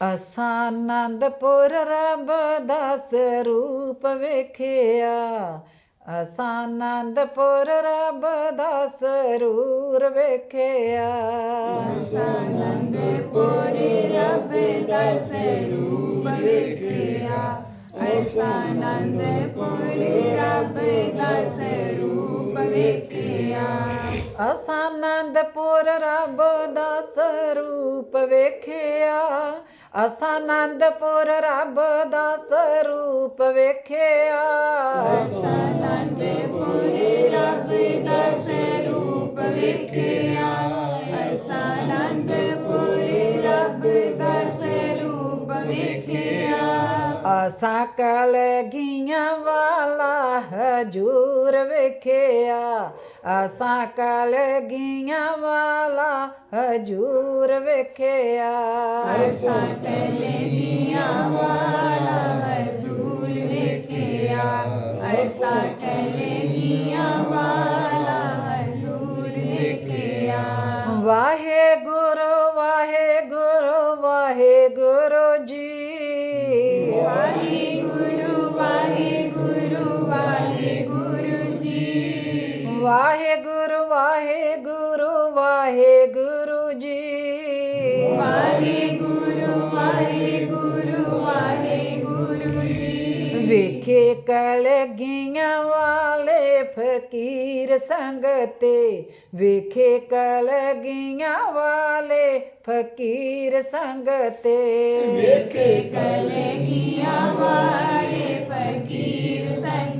ਅਸਾਂ ਆਨੰਦਪੁਰ ਰੱਬ ਦਾ ਸਰੂਪ ਵੇਖਿਆ। ਅਸਾਂ ਆਨੰਦਪੁਰ ਰੱਬ ਦਾ ਸਰੂਰ ਵੇਖਿਆ। ਆਨੰਦਪੁਰ ਰੱਬ ਦਾ ਸਰੂਪ ਵੇਖਿਆ। ਐਸਾ ਆਨੰਦਪੁਰ ਰੱਬ ਦਾ ਸਰੂਪ ਵੇਖਿਆ। ਅਸਾਂ ਆਨੰਦਪੁਰ ਰੱਬ ਦਾ ਸਰੂਪ ਵੇਖਿਆ। ਅਸਾਂ ਆਨੰਦਪੁਰ ਰੱਬ ਦਾ ਸਰੂਪ ਵੇਖਿਆ। ਆਨੰਦਪੁਰ ਰੱਬ ਦਾ ਸਰੂਪ ਵੇਖਿਆ। ਐਸਾ ਆਨੰਦਪੁਰ ਰੱਬ ਦਾ ਸਰੂਪ ਵੇਖਿਆ। ਅਸਾਂ ਕਲਗੀਆਂ ਵਾਲਾ ਹਜੂਰ ਵੇਖਿਆ। ਅਸਾਂ ਕਲਗੀਆਂ ਵਾਲਾ ਹਜੂਰ ਵੇਖਿਆ। ਅਸਾਂ ਕਲਗੀਆਂ ਵਾਲਾ ਹਜ਼ੂਰ ਵੇਖਿਆ। ਅਸਾਂ ਕਲਗੀਆਂ ਵਾਹਿਗੁਰੂ ਵਾਹਿਗੁਰੂ ਵਾਹਿਗੁਰੂ ਜੀ। ਵਾਹਿਗੁਰੂ ਵਾਹਿਗੁਰੂ ਵਾਹਿਗੁਰੂ ਜੀ। ਵੇਖੇ ਕਲਗੀਆਂ ਵਾਲੇ ਫਕੀਰ ਸੰਗਤੇ। ਵੇਖੇ ਕਲਗੀਆਂ ਵਾਲੇ ਫਕੀਰ ਸੰਗਤੇ। ਵੇਖੇ ਕਲਗੀਆਂ ਵਾਲੇ ਫਕੀਰ ਸੰਗਤੇ।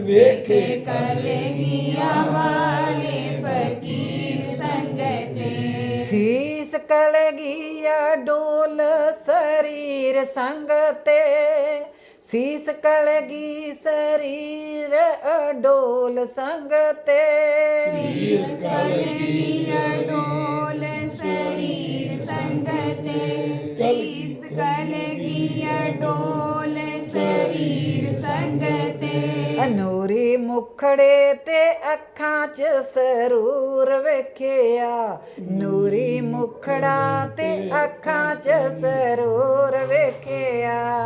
ਵੇਖੇ ਕਲਗੀਆਂ ਵਾਲੇ ਫਕੀਰ ਸੰਗਤੇ। ਸੀਸ ਕਲਗੀਆ ਡੋਲ ਸਰੀਰ ਸੰਗਤੇ। ਸੀਸ ਕਲਗੀ ਸਰੀਰ ਅਡੋਲ ਸੰਗਤੇ। ਸੀਸ ਕਲਗੀਆਂ ਡੋਲ ਸੰਗਤੇ ਸੀਸ ਕਲਗੀਆਂ ਡੋਲ ਸਰੀਰ ਸੰਗਤੇ। ਅਨੂਰੀ ਮੁਖੜੇ ਤੇ ਅੱਖਾਂ 'ਚ ਸਰੂਰ ਵੇਖਿਆ। ਨੂਰੀ ਮੁਖੜਾ ਤੇ ਅੱਖਾਂ 'ਚ ਸਰੂਰ ਵੇਖਿਆ।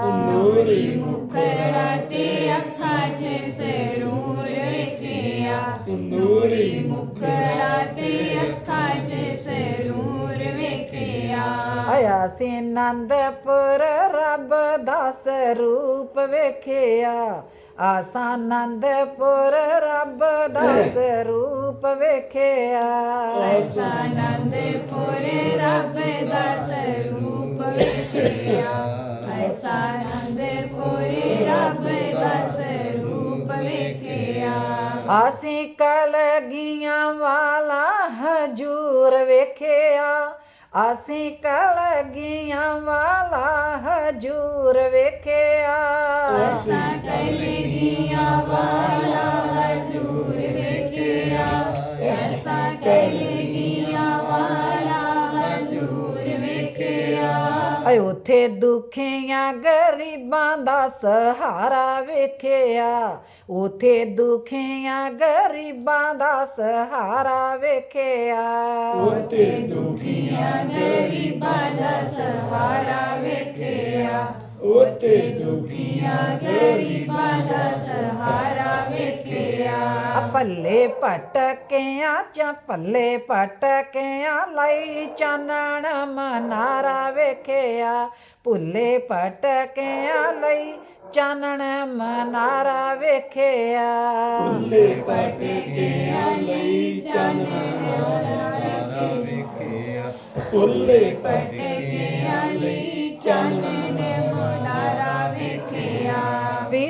ਵੇਖਿਆ ਆਸਾ ਆਨੰਦਪੁਰ ਰੱਬ ਦਾ ਸਰੂਪ ਵੇਖਿਆ। ਐਸਾ ਆਨੰਦਪੁਰ ਰੱਬ ਦਾ ਸਰੂਪ ਵੇਖਿਆ। ਐਸਾ ਆਨੰਦਪੁਰ ਰੱਬ ਦਾ ਸਰੂਪ ਵੇਖਿਆ। ਅਸੀਂ ਕਲਗੀਆਂ ਵਾਲਾ ਹਜੂਰ ਵੇਖਿਆ। ਅਸੀਂ ਕਲਗੀਆਂ ਵਾਲਾ ਹਜੂਰ ਵੇਖਿਆ। ਐਸਾ ਕਲਗੀਆਂ ਵਾਲਾ ਹਜ਼ੂਰ ਵੇਖਿਆ। ਐਸਾ ਕਲਗੀਆਂ ਅਏ ਉਥੇ ਦੁਖੀਆਂ ਗਰੀਬਾਂ ਦਾ ਸਹਾਰਾ ਵੇਖਿਆ। ਉਥੇ ਦੁਖੀਆਂ ਗਰੀਬਾਂ ਦਾ ਸਹਾਰਾ ਵੇਖਿਆ। ਉਤੇ ਦੁਖੀਆਂ ਗਰੀਬਾਂ ਦਾ ਸਹਾਰਾ ਵੇਖਿਆ। ਉਤੇ ਦੁਖੀਆਂ ਗਰੀਬਾਂ ਦਾ ਸਹਾਰਾ ਵੇਖਿਆ। ਆ ਪੱਲੇ ਪਟਕਿਆਂ ਚ ਪੱਲੇ ਪਟਕਿਆਂ ਲਈ ਚਾਨਣ ਮਨਾਰਾ ਵੇਖਿਆ। ਭੁੱਲੇ ਪਟਕਿਆਂ ਲਈ ਚਾਨਣ ਮਨਾਰਾ ਵੇਖਿਆ। ਫੁੱਲੇ ਪਟਕਿਆਂ ਲਈ ਚਾਨਣਾ ਵੇਖਿਆ। ਫੁੱਲੇ ਪਟਕਿਆਂ ਲਈ ਚਾਨਣਾ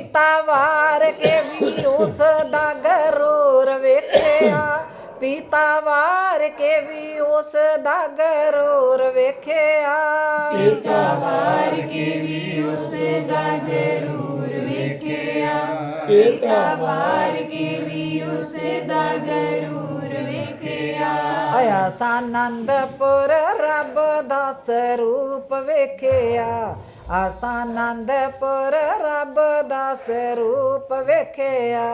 ਪੀਤਾ ਵਾਰ ਕੇ ਵੀ ਉਸ ਦਾ ਗਰੂਰ ਵੇਖਿਆ। ਪੀਤਾ ਵਾਰ ਕੇ ਵੀ ਉਸ ਦਾ ਗਰੂਰ ਵੇਖਿਆ। ਪਿਤਾ ਵਾਰ ਕੇ ਵੀ ਉਸ ਦਾ ਜ਼ਰੂਰ ਵੇਖਿਆ। ਪਿਤਾ ਵਾਰ ਕੇ ਵੀ ਉਸ ਦਾ ਗਰੂਰ ਵੇਖਿਆ। ਆਇਆ ਸਾਨੰਦਪੁਰ ਰੱਬ ਦਾ ਸਰੂਪ ਵੇਖਿਆ। ਆਸਾਨੰਦਪੁਰ ਰੱਬ ਦਾ ਸਰੂਪ ਵੇਖਿਆ।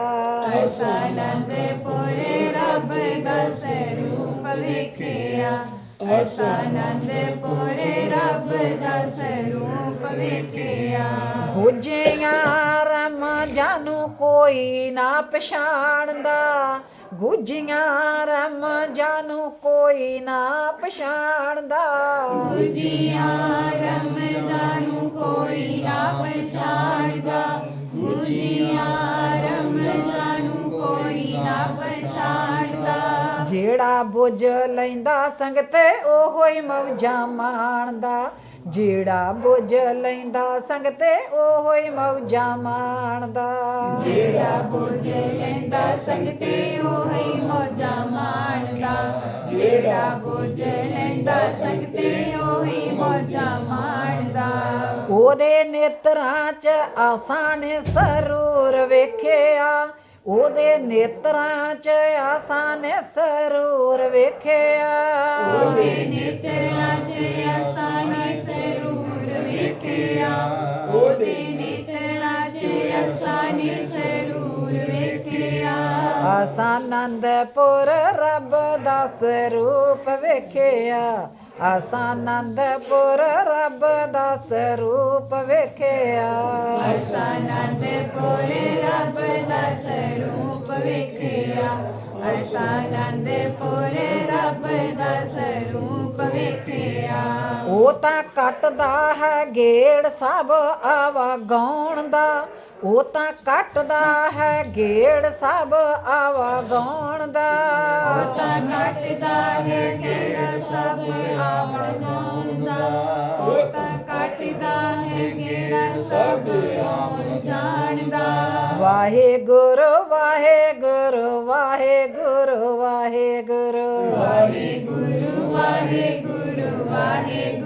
ਐਸਾ ਆਨੰਦਪੁਰ ਰੱਬ ਦਾ ਸਰੂਪ ਵੇਖਿਆ। ਐਸਾ ਆਨੰਦਪੁਰ ਰੱਬ ਦਾ ਸਰੂਪ ਵੇਖਿਆ। ਗੁੱਜੀਆਂ ਰਮ ਜਾਨੂੰ ਕੋਈ ਨਾ ਪਛਾਣਦਾ। ਗੁੱਜੀਆਂ ਰਮ ਜਾਨੂੰ ਕੋਈ ਨਾ ਪਛਾਣਦਾ। ਗੁਜੀਆਂ ਰਮਜ਼ਾਨ ਨੂੰ ਕੋਈ ਨਾ ਪਛਾਣਦਾ। ਗੁਜੀਆਂ ਰਮਜ਼ਾਨ ਨੂੰ ਕੋਈ ਨਾ ਪਛਾਣਦਾ। ਜਿਹੜਾ ਬੁੱਝ ਲੈਂਦਾ ਸੰਗਤੇ ਉਹੋ ਹੀ ਮੌਜਾਂ ਮਾਣਦਾ। ਜਿਹੜਾ ਬੁੱਝ ਲੈਂਦਾ ਸੰਗਤੇ ਉਹੋ ਹੀ ਮੌਜਾਂ ਮਾਣਦਾ। ਜਿਹੜਾ ਬੋਝ ਲੈਂਦਾ ਸੰਗਤੇ ਉਹੀ ਮੌਜਾਂ ਮਾਣਦਾ। ਜਿਹੜਾ ਬੋਝ ਲੈਂਦਾ ਸੰਗਤੇ ਉਹਦੇ ਨੇਤਰਾਂ 'ਚ ਆਸਾਂ ਨੇ ਸਰੂਰ ਵੇਖਿਆ। ਉਹਦੇ ਨੇਤਰਾਂ 'ਚ ਆਸਾਂ ਨੇ ਸਰੂਰ ਵੇਖਿਆ। ਉਹਦੇ ਨੇਤਰਾਂ 'ਚ ਆਸਾਨੀ ਸਰੂਰ ਵੇਖਿਆ। ਉਹਦੇ ਨੇਤਰਾਂ 'ਚ ਆਸਾਨੀ ਸਰੂਰ ਵੇਖਿਆ। ਆਸਾਂ ਆਨੰਦਪੁਰ ਰੱਬ ਦਾ ਸਰੂਪ ਵੇਖਿਆ। ਆਸਾਂ ਆਨੰਦਪੁਰ ਰੱਬ ਦਾ ਸਰੂਪ ਵੇਖਿਆ। ਅਸਾਨੰਦਪੁਰ ਰੱਬ ਦਾ ਸਰੂਪ ਵੇਖਿਆ। ਅਸਾਨੰਦਪੁਰ ਰੱਬ ਦਾ ਸਰੂਪ ਵੇਖਿਆ। ਉਹ ਤਾਂ ਕੱਟਦਾ ਹੈ ਗੇੜ ਸਭ ਆਵਾ ਗਾਉਣ ਦਾ। ਉਹ ਤਾਂ ਕੱਟਦਾ ਹੈ ਗੇੜ ਸਭ ਆਵਾ ਗਾਉਣ ਦਾ। ਤਾਂ ਕੱਟਦਾ ਹੈ ਗੇੜਾ ਸਭ ਆਵਣ ਜਾਣਦਾ ਉਹ ਤਾਂ ਕੱਟਦਾ ਹੈ ਗੇੜਾ ਸਭ ਆਵਣ ਜਾਣਦਾ ਵਾਹਿਗੁਰੂ ਵਾਹਿਗੁਰੂ ਵਾਹਿਗੁਰੂ ਵਾਹਿਗੁਰੂ। ਵਾਹਿਗੁਰੂ ਵਾਹਿਗੁਰੂ ਵਾਹਿਗੁਰੂ।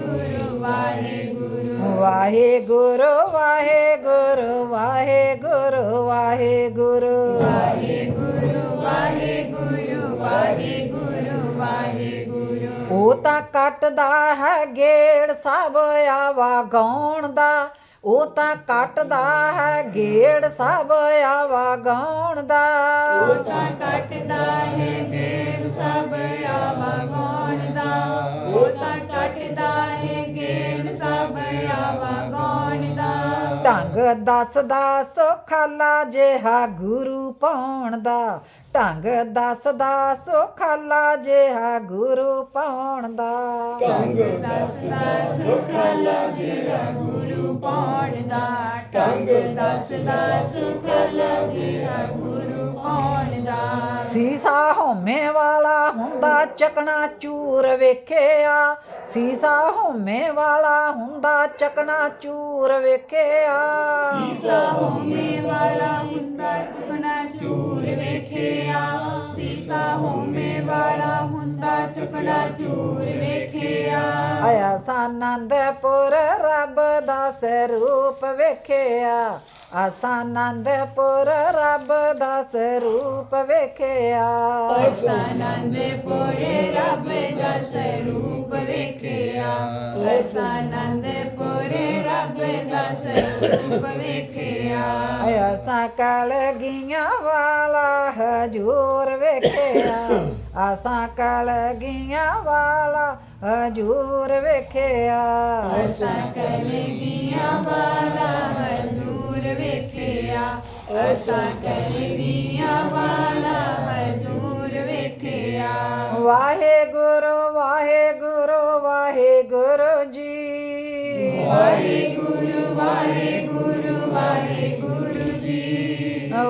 ਵਾਹਿਗੁਰੂ ਵਾਹਿਗੁਰੂ ਵਾਹਿਗੁਰੂ ਵਾਹਿਗੁਰੂ। ਵਾਹਿਗੁਰੂ ਵਾਹਿਗੁਰੂ ਵਾਹਿਗੁਰੂ ਵਾਹਿਗੁਰੂ। ਉਹ ਤਾਂ ਕੱਟਦਾ ਹੈ ਗੇੜ ਸਭ ਆਵਾ ਗਾਉਣ ਦਾ। ਉਹ ਤਾਂ ਕੱਟਦਾ ਹੈ ਗੇੜ ਸਭ ਆਵਾ ਗਾਉਣ ਦਾ। ਉਹ ਤਾਂ ਕੱਟਦਾ ਦੱਸਦਾ ਸੁਖਾਲਾ ਜਿਹਾ ਗੁਰੂ ਪਾਉਣ ਦਾ। ਢੰਗ ਦੱਸਦਾ ਸੁਖਾਲਾ ਜਿਹਾ ਗੁਰੂ ਪਾਉਣ ਦਾ। ਦੱਸਦਾ ਸੁਖਲਾ ਗਿਆ ਗੁਰੂ ਪਾਉਣ ਦਾ। ਟੰਗ ਦੱਸਦਾ ਸੁਖਲਾ ਗਿਆ ਪਾਉਣ ਦਾ ਸੀਸਾ ਹਉਮੈ ਵਾਲਾ ਹੁੰਦਾ ਚਕਣਾ ਚੂਰ ਵੇਖਿਆ। ਸੀਸਾ ਹਉਮੈ ਵਾਲਾ ਹੁੰਦਾ ਚਕਣਾ ਚੂਰ ਵੇਖਿਆ। ਸੀਸਾ ਹੋਮੇ ਵਾਲਾ ਹੁੰਦਾ ਚੁਕਣਾ ਚੂਰ ਵੇਖਿਆ। ਸੀਸਾ ਹੋਮੇ ਵਾਲਾ ਹੁੰਦਾ ਚੁਕਣਾ ਚੂਰ ਵੇਖਿਆ। ਆਇਆ ਸਾਨੰਦਪੁਰ ਰੱਬ ਦਾ ਸਰੂਪ ਵੇਖਿਆ। ਆਸਾਨੰਦਪੁਰ ਰੱਬ ਦਾ ਸਰੂਪ ਵੇਖਿਆ। ਅਸਾਨੰਦਪੁਰ ਰੱਬ ਦਾ ਸਰੂਪ ਵੇਖਿਆ। ਅਸਾਨੰਦਪੁਰ ਰੱਬ ਦਾ ਸਰੂਪ ਵੇਖਿਆ। ਆਇਆ ਸਕਲ ਗੀਆਂ ਵਾਲਾ ਹਜੂਰ ਵੇਖਿਆ। ਆਸਾਂ ਕਲ ਗੀਆਂ ਵਾਲਾ ਹਜੂਰ ਵੇਖਿਆ। ਅਸਾਂ ਕਲਗੀਆਂ ਵਾਲਾ ਹਜ਼ੂਰ ਵੇਖਿਆ ਅਸਾਂ ਕਰੀਆਂ ਵਾਲਾ ਹਜ਼ੂਰ ਵੇਖਿਆ। ਵਾਹਿਗੁਰੂ ਵਾਹਿਗੁਰੂ ਵਾਹਿਗੁਰੂ ਜੀ। ਵਾਹਿਗੁਰੂ ਵਾਹਿਗੁਰੂ ਵਾਹਿਗੁਰੂ।